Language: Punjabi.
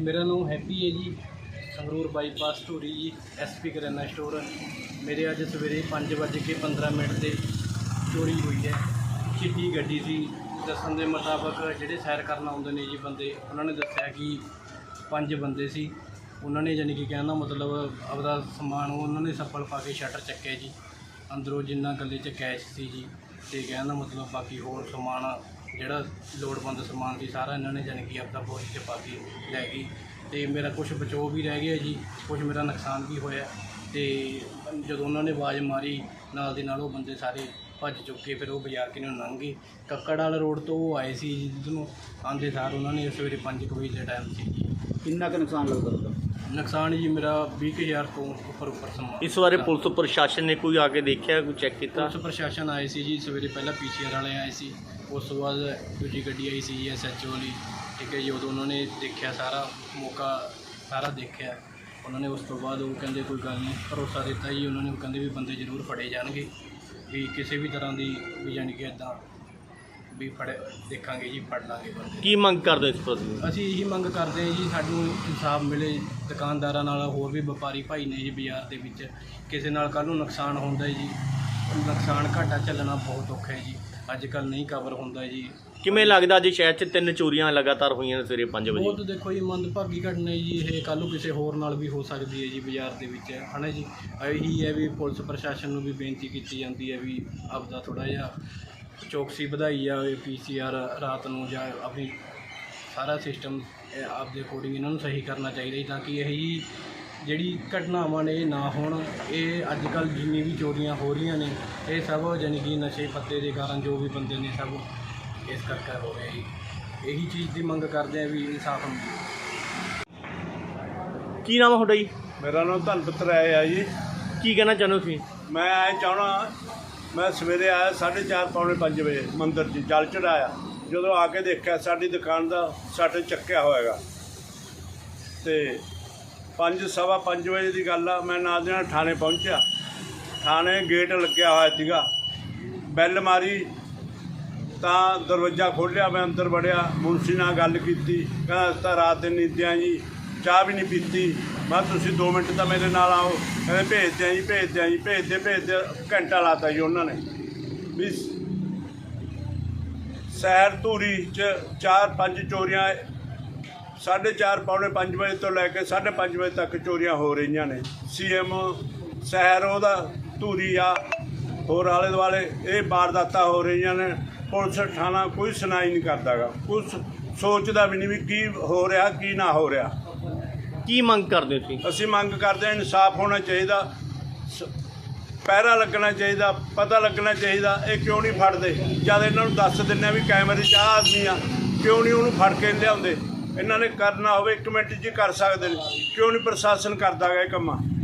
ਮੇਰਾ ਨਾਮ ਹੈਪੀ ਹੈ ਜੀ, ਸੰਗਰੂਰ ਬਾਈਪਾਸ ਧੂਰੀ ਜੀ ਐਸਪੀ ਕਰਿਆਨਾ ਸਟੋਰ। ਮੇਰੇ ਅੱਜ ਸਵੇਰੇ 5:15 ਮਿੰਟ ਤੇ ਚੋਰੀ ਹੋਈ ਹੈ। ਚਿੱਟੀ ਗੱਡੀ ਸੀ, ਦੱਸਣ ਦੇ ਮੁਤਾਬਕ ਜਿਹੜੇ ਸੈਰ ਕਰਨ ਆਉਂਦੇ ਨੇ ਜੀ ਬੰਦੇ, ਉਹਨਾਂ ਨੇ ਦੱਸਿਆ ਕਿ ਪੰਜ ਬੰਦੇ ਸੀ। ਉਹਨਾਂ ਨੇ ਯਾਨੀ ਕਿ ਕਹਿਣ ਮਤਲਬ ਆਪਦਾ ਸਮਾਨ, ਉਹਨਾਂ ਨੇ ਸੱਪਲ ਪਾ ਕੇ ਸ਼ਟਰ ਚੱਕਿਆ ਜੀ। ਅੰਦਰੋਂ ਜਿੰਨਾ ਗੱਲੇ 'ਚ ਕੈਸ਼ ਸੀ ਜੀ ਤੇ ਕਹਿਣ ਦਾ ਮਤਲਬ ਬਾਕੀ ਹੋਰ ਸਮਾਨ, ਜਿਹੜਾ ਲੋੜਵੰਦ ਸਮਾਨ ਸੀ, ਸਾਰਾ ਇਹਨਾਂ ਨੇ ਜਾਣੀ ਕਿ ਆਪਦਾ ਬੋਰੀ 'ਚ ਪਾ ਕੇ ਲੈ ਗਈ। ਤੇ ਮੇਰਾ ਕੁਝ ਬਚੋ ਵੀ ਰਹਿ ਗਿਆ ਜੀ ਕੁਝ ਮੇਰਾ ਨੁਕਸਾਨ ਵੀ ਹੋਇਆ। ਤੇ ਜਦੋਂ ਉਹਨਾਂ ਨੇ ਆਵਾਜ਼ ਮਾਰੀ, ਨਾਲ ਦੀ ਨਾਲ ਉਹ ਬੰਦੇ ਸਾਰੇ ਭੱਜ ਚੁੱਕੇ ਫਿਰ ਉਹ ਬਾਜ਼ਾਰ ਕਿਨੂੰ ਲੰਘ ਗਏ। ਕੱਕੜ ਵਾਲਾ ਰੋਡ ਤੋਂ ਉਹ ਆਏ ਸੀ ਜਿਹਨੂੰ ਨੂੰ ਆਂਦੇ ਸਾਰ ਉਹਨਾਂ ਨੇ ਸਵੇਰੇ 5 ਵਜੇ ਦੇ ਟਾਈਮ ਸੀ। ਕਿੰਨਾ ਕੁ ਨੁਕਸਾਨ ਲੱਗਦਾ ਉਹਦਾ ਨੁਕਸਾਨ ਜੀ ਮੇਰਾ 20000 ਤੋਂ ਉੱਪਰ ਉੱਪਰ ਸਮਾਨ ਇਸ ਬਾਰੇ ਪੁਲਿਸ ਪ੍ਰਸ਼ਾਸਨ ਨੇ ਕੋਈ ਆ ਕੇ ਦੇਖਿਆ ਕੋਈ ਚੈੱਕ ਕੀਤਾ? ਪੁਲਿਸ ਪ੍ਰਸ਼ਾਸਨ ਆਏ ਸੀ ਜੀ ਸਵੇਰੇ ਪਹਿਲਾਂ ਪੀਸੀਆਰ ਵਾਲੇ ਆਏ ਸੀ ਉਸ ਤੋਂ ਬਾਅਦ ਦੂਜੀ ਗੱਡੀ ਆਈ ਸੀ ਐਸਐਚਓ ਵਾਲੀ ਠੀਕ ਹੈ ਜੀ ਉਦੋਂ ਉਹਨਾਂ ਨੇ ਦੇਖਿਆ ਸਾਰਾ ਮੌਕਾ ਸਾਰਾ ਦੇਖਿਆ। ਉਹਨਾਂ ਨੇ ਉਸ ਤੋਂ ਬਾਅਦ ਉਹ ਕਹਿੰਦੇ ਕੋਈ ਗੱਲ ਨਹੀਂ ਭਰੋਸਾ ਦਿੱਤਾ ਜੀ ਉਹਨਾਂ ਨੇ ਉਹ ਕਹਿੰਦੇ ਵੀ ਬੰਦੇ ਜ਼ਰੂਰ ਫੜੇ ਜਾਣਗੇ ਵੀ ਕਿਸੇ ਵੀ ਤਰ੍ਹਾਂ ਦੀ ਵੀ ਜਾਣੀ ਕਿ ਇਦਾਂ ਵੀ ਫੜ ਦੇਖਾਂਗੇ ਜੀ ਫੜ ਲਾਂਗੇ ਬੰਦੇ। ਕੀ ਮੰਗ ਕਰਦੇ ਇਸ ਪ੍ਰਤੀ? ਅਸੀਂ ਇਹੀ ਮੰਗ ਕਰਦੇ ਹਾਂ ਜੀ ਸਾਨੂੰ ਇਨਸਾਫ ਮਿਲੇ ਦੁਕਾਨਦਾਰਾਂ ਨਾਲ ਹੋਰ ਵੀ ਵਪਾਰੀ ਭਾਈ ਨੇ ਜੀ ਬਾਜ਼ਾਰ ਦੇ ਵਿੱਚ। ਕਿਸੇ ਨਾਲ ਕੱਲ੍ਹ ਨੂੰ ਨੁਕਸਾਨ ਹੁੰਦਾ ਹੈ ਜੀ ਨੁਕਸਾਨ ਘਾਟਾ ਚੱਲਣਾ ਬਹੁਤ ਔਖਾ ਹੈ ਜੀ। ਅੱਜ ਕੱਲ੍ਹ ਨਹੀਂ ਕਵਰ ਹੁੰਦਾ ਜੀ। ਕਿਵੇਂ ਲੱਗਦਾ ਅੱਜ ਸ਼ਹਿਰ 'ਚ ਤਿੰਨ ਚੋਰੀਆਂ ਲਗਾਤਾਰ ਹੋਈਆਂ ਨੇ ਸਵੇਰੇ 5 ਵਜੇ? ਬਹੁਤ ਦੇਖੋ ਜੀ ਮੰਦਭਾਗੀ ਘਟਨਾ ਹੈ ਜੀ ਇਹ ਕੱਲ੍ਹ ਨੂੰ ਕਿਸੇ ਹੋਰ ਨਾਲ ਵੀ ਹੋ ਸਕਦੀ ਹੈ ਜੀ ਬਾਜ਼ਾਰ ਦੇ ਵਿੱਚ ਹਨਾ ਜੀ? ਇਹੀ ਹੈ ਵੀ ਪੁਲਿਸ ਪ੍ਰਸ਼ਾਸਨ ਨੂੰ ਵੀ ਬੇਨਤੀ ਕੀਤੀ ਜਾਂਦੀ ਹੈ ਵੀ ਆਪਦਾ ਥੋੜਾ ਜਿਹਾ ਚੌਕਸੀ ਵਧਾਈ ਜਾਵੇ ਪੀਸੀਆਰ ਰਾਤ ਨੂੰ ਜਾਂ ਆਪਣੀ ਸਾਰਾ ਸਿਸਟਮ ਆਪਦੇ ਅਕੋਰਡਿੰਗ ਇਹਨਾਂ ਨੂੰ ਸਹੀ ਕਰਨਾ ਚਾਹੀਦਾ ਜੀ ਤਾਂ ਕਿ ਇਹ ਜੀ ਜਿਹੜੀ ਘਟਨਾਵਾਂ ਨੇ ਇਹ ਨਾ ਹੋਣ। ਇਹ ਅੱਜ ਕੱਲ ਜਿੰਨੀ ਵੀ ਚੋਰੀਆਂ ਹੋ ਰਹੀਆਂ ਨੇ ਇਹ ਸਭ ਜਾਣੀ ਕਿ ਨਸ਼ੇ ਪੱਤੇ ਦੇ ਕਾਰਨ ਜੋ ਵੀ ਬੰਦੇ ਨੇ ਸਭ ਇਸ ਕਰਕੇ ਹੋ ਰਿਹਾ ਜੀ। ਇਹੀ ਚੀਜ਼ ਦੀ ਮੰਗ ਕਰਦੇ ਆ ਵੀ ਇਨਸਾਫ ਮਿਲੇ ਕੀ ਨਾਮ ਹੈ ਤੁਹਾਡਾ ਜੀ? ਮੇਰਾ ਨਾਮ ਧਨਪਤ ਰਾਏ ਆ ਜੀ। ਕੀ ਕਹਿਣਾ ਚਾਹੁੰਦੇ ਹੋ ਤੁਸੀਂ? ਮੈਂ ਆਏ ਚਾਹਣਾ ਮੈਂ ਸਵੇਰੇ ਆਇਆ 4:30 ਪੌਣੇ 5 ਵਜੇ ਮੰਦਿਰ 'ਚ ਜਲ ਚੜਾਇਆ ਜਦੋਂ ਆ ਕੇ ਦੇਖਿਆ ਸਾਡੀ ਦੁਕਾਨ ਦਾ ਸੱਟ ਚੱਕਿਆ ਹੋਇਆਗਾ। ਤੇ 5 ਸਵਾ 5 ਵਜੇ ਦੀ ਗੱਲ ਆ, ਮੈਂ ਨਾਲ ਦੇ ਨਾਲ ਥਾਣੇ ਪਹੁੰਚਿਆ। ਥਾਣੇ ਗੇਟ ਲੱਗਿਆ ਹੋਇਆ ਸੀਗਾ। ਬੈਲ ਮਾਰੀ, ਤਾਂ ਦਰਵਾਜ਼ਾ ਖੋਲ੍ਹਿਆ, ਮੈਂ ਅੰਦਰ ਵੜਿਆ। ਮੁਨਸੀ ਨਾਲ ਗੱਲ ਕੀਤੀ, ਕਹਿੰਦਾ ਤਾਂ ਰਾਤ ਦੇ ਨੀਂਦਿਆਂ ਜੀ। ਚਾਹ ਵੀ ਨਹੀਂ ਪੀਤੀ। ਮੈਂ ਤੁਸੀਂ 2 ਮਿੰਟ ਤਾਂ ਮੇਰੇ ਨਾਲ ਆਓ। ਕਹਿੰਦੇ, ਭੇਜਦੇ ਆ ਜੀ, ਭੇਜਦੇ ਆ ਜੀ, ਭੇਜਦੇ ਭੇਜਦੇ। ਘੰਟਾ ਲਾਤਾ ਜੀ ਉਹਨਾਂ ਨੇ। ਵੀ ਸ਼ਹਿਰ ਧੂਰੀ ਚ ਚਾਰ ਪੰਜ ਚੋਰੀਆਂ, ਸਾਢੇ ਚਾਰ, ਪੌਣੇ 5 ਵਜੇ ਤੋਂ ਲੈ ਕੇ 5:30 ਵਜੇ ਤੱਕ ਚੋਰੀਆਂ ਹੋ ਰਹੀਆਂ ਨੇ। ਸੀਐਮ ਸ਼ਹਿਰ ਉਹਦਾ, ਧੂਰੀ ਆ, ਹੋਰ ਆਲੇ ਦੁਆਲੇ ਇਹ ਵਾਰਦਾਤਾਂ ਹੋ ਰਹੀਆਂ ਨੇ। ਪੁਲਿਸ ਥਾਣਾ ਕੋਈ ਸੁਣਾਈ ਨਹੀਂ ਕਰਦਾਗਾ ਕੁਛ ਸੋਚਦਾ ਵੀ ਨਹੀਂ ਵੀ ਕੀ ਹੋ ਰਿਹਾ, ਕੀ ਨਾ ਹੋ ਰਿਹਾ। ਕੀ ਮੰਗ ਕਰਦੇ ਸੀ ਅਸੀਂ ਮੰਗ ਕਰਦੇ ਹਾਂ ਇਨਸਾਫ ਹੋਣਾ ਚਾਹੀਦਾ, ਸ- ਪਹਿਰਾ ਲੱਗਣਾ ਚਾਹੀਦਾ, ਪਤਾ ਲੱਗਣਾ ਚਾਹੀਦਾ, ਇਹ ਕਿਉਂ ਨਹੀਂ ਫੜਦੇ? ਜਦ ਇਹਨਾਂ ਨੂੰ ਦੱਸ ਦਿੰਦੇ ਆ ਵੀ ਕੈਮਰੇ 'ਚ ਆਹ ਆਦਮੀ ਆ, ਕਿਉਂ ਨਹੀਂ ਉਹਨੂੰ ਫੜ ਕੇ ਲਿਆਉਂਦੇ? ਇਹਨਾਂ ਨੇ ਕਰਨਾ ਹੋਵੇ, ਇੱਕ ਮਿੰਟ 'ਚ ਹੀ ਕਰ ਸਕਦੇ ਨੇ। ਕਿਉਂ ਨਹੀਂ ਪ੍ਰਸ਼ਾਸਨ ਕਰਦਾ ਗਾ ਇਹ ਕੰਮਾਂ?